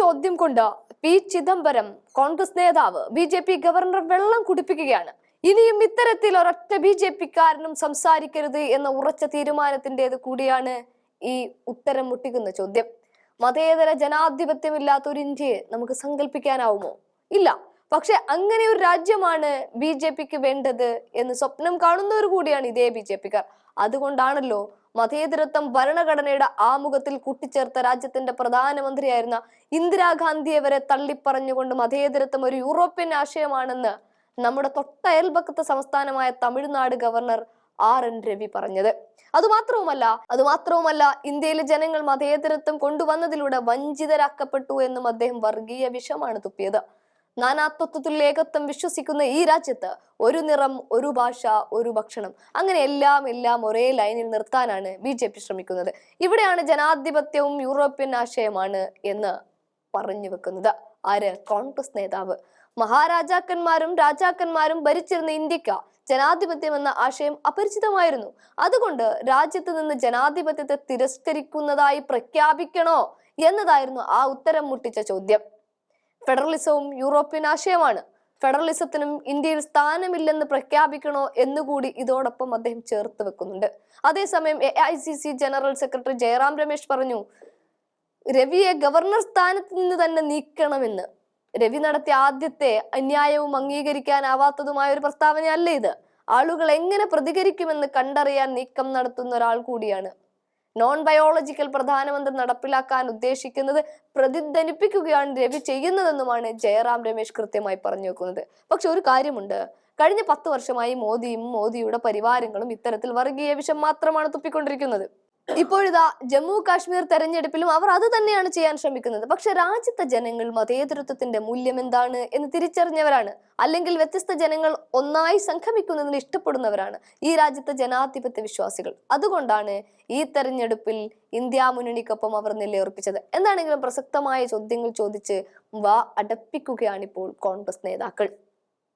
ചോദ്യം കൊണ്ട് പി. ചിദംബരം കോൺഗ്രസ് നേതാവ് ബി ജെ പി ഗവർണർ വെള്ളം കുടിപ്പിക്കുകയാണ്. ഇനിയും ഇത്തരത്തിൽ ഒരൊറ്റ ബി ജെ പിക്കാരനും സംസാരിക്കരുത് എന്ന ഉറച്ച തീരുമാനത്തിന്റെത് കൂടിയാണ് ഈ ഉത്തരം മുട്ടിക്കുന്ന ചോദ്യം. മതേതര ജനാധിപത്യമില്ലാത്ത ഒരു ഇന്ത്യയെ നമുക്ക് സങ്കല്പിക്കാനാവുമോ ഇല്ല. പക്ഷെ അങ്ങനെ ഒരു രാജ്യമാണ് ബി ജെ പിക്ക് വേണ്ടത് എന്ന് സ്വപ്നം കാണുന്നവർ കൂടിയാണ് ഇതേ ബി ജെ പിക്കാർ. അതുകൊണ്ടാണല്ലോ മതേതരത്വം ഭരണഘടനയുടെ ആമുഖത്തിൽ കൂട്ടിച്ചേർത്ത രാജ്യത്തിന്റെ പ്രധാനമന്ത്രിയായിരുന്ന ഇന്ദിരാഗാന്ധിയെ വരെ തള്ളിപ്പറഞ്ഞുകൊണ്ട് മതേതരത്വം ഒരു യൂറോപ്യൻ ആശയമാണെന്ന് നമ്മുടെ തൊട്ട അയൽപക്കത്തെ സംസ്ഥാനമായ Tamil Nadu governor R N Ravi പറഞ്ഞത്. അതുമാത്രവുമല്ല അതുമാത്രവുമല്ല ഇന്ത്യയിലെ ജനങ്ങൾ മതേതരത്വം കൊണ്ടുവന്നതിലൂടെ വഞ്ചിതരാക്കപ്പെട്ടു എന്നും അദ്ദേഹം വർഗീയ വിഷമാണ് തുപ്പിയത്. നാനാത്വത്തിൽ ഏകത്വം വിശ്വസിക്കുന്ന ഈ രാജ്യത്ത് ഒരു നിറം ഒരു ഭാഷ ഒരു ഭക്ഷണം അങ്ങനെ എല്ലാം എല്ലാം ഒരേ ലൈനിൽ നിർത്താനാണ് ബി ജെ പി ശ്രമിക്കുന്നത്. ഇവിടെയാണ് ജനാധിപത്യവും യൂറോപ്യൻ ആശയമാണ് എന്ന് പറഞ്ഞു വെക്കുന്നത്. ആര്? കോൺഗ്രസ് നേതാവ്. മഹാരാജാക്കന്മാരും രാജാക്കന്മാരും ഭരിച്ചിരുന്ന ഇന്ത്യയ്ക്ക് ജനാധിപത്യം എന്ന ആശയം അപരിചിതമായിരുന്നു. അതുകൊണ്ട് രാജ്യത്ത് നിന്ന് ജനാധിപത്യത്തെ തിരസ്കരിക്കുന്നതായി പ്രഖ്യാപിക്കണോ എന്നതായിരുന്നു ആ ഉത്തരം മുട്ടിച്ച ചോദ്യം. ഫെഡറലിസവും യൂറോപ്യൻ ആശയമാണ്. ഫെഡറലിസത്തിനും ഇന്ത്യയിൽ സ്ഥാനമില്ലെന്ന് പ്രഖ്യാപിക്കണോ എന്നുകൂടി ഇതോടൊപ്പം അദ്ദേഹം ചേർത്ത് വെക്കുന്നുണ്ട്. അതേസമയം A I C C general secretary Jairam Ramesh പറഞ്ഞു രവിയെ ഗവർണർ സ്ഥാനത്ത് നിന്ന് തന്നെ നീക്കണമെന്ന്. രവി നടത്തിയ ആദ്യത്തെ അന്യായവും അംഗീകരിക്കാനാവാത്തതുമായ ഒരു പ്രസ്താവനയല്ല ഇത്? ആളുകൾ എങ്ങനെ പ്രതികരിക്കുമെന്ന് കണ്ടറിയാൻ നീക്കം നടത്തുന്ന ഒരാൾ കൂടിയാണ് നോൺ ബയോളജിക്കൽ പ്രധാനമന്ത്രി നടപ്പിലാക്കാൻ ഉദ്ദേശിക്കുന്നത് പ്രതിധ്വനിപ്പിക്കുകയാണ് രവി ചെയ്യുന്നതെന്നുമാണ് ജയറാം രമേശ് കൃത്യമായി പറഞ്ഞു വെക്കുന്നത്. പക്ഷെ ഒരു കാര്യമുണ്ട്. കഴിഞ്ഞ പത്ത് വർഷമായി മോദിയും മോദിയുടെ പരിവാരങ്ങളും ഇത്തരത്തിൽ വർഗീയ വിഷം മാത്രമാണ് തുപ്പിക്കൊണ്ടിരിക്കുന്നത്. ഇപ്പോഴിതാ ജമ്മു കാശ്മീർ തെരഞ്ഞെടുപ്പിലും അവർ അത് തന്നെയാണ് ചെയ്യാൻ ശ്രമിക്കുന്നത്. പക്ഷെ രാജ്യത്തെ ജനങ്ങൾ മതേതൃത്വത്തിന്റെ മൂല്യം എന്താണ് എന്ന് തിരിച്ചറിഞ്ഞവരാണ്. അല്ലെങ്കിൽ വ്യത്യസ്ത ജനങ്ങൾ ഒന്നായി സംഗമിക്കുന്നതിന് ഇഷ്ടപ്പെടുന്നവരാണ് ഈ രാജ്യത്തെ ജനാധിപത്യ വിശ്വാസികൾ. അതുകൊണ്ടാണ് ഈ തെരഞ്ഞെടുപ്പിൽ ഇന്ത്യ മുന്നണിക്കൊപ്പം അവർ നിലയുറപ്പിച്ചത് എന്താണെങ്കിലും പ്രസക്തമായ ചോദ്യങ്ങൾ ചോദിച്ച് വാ അടപ്പിക്കുകയാണിപ്പോൾ കോൺഗ്രസ് നേതാക്കൾ.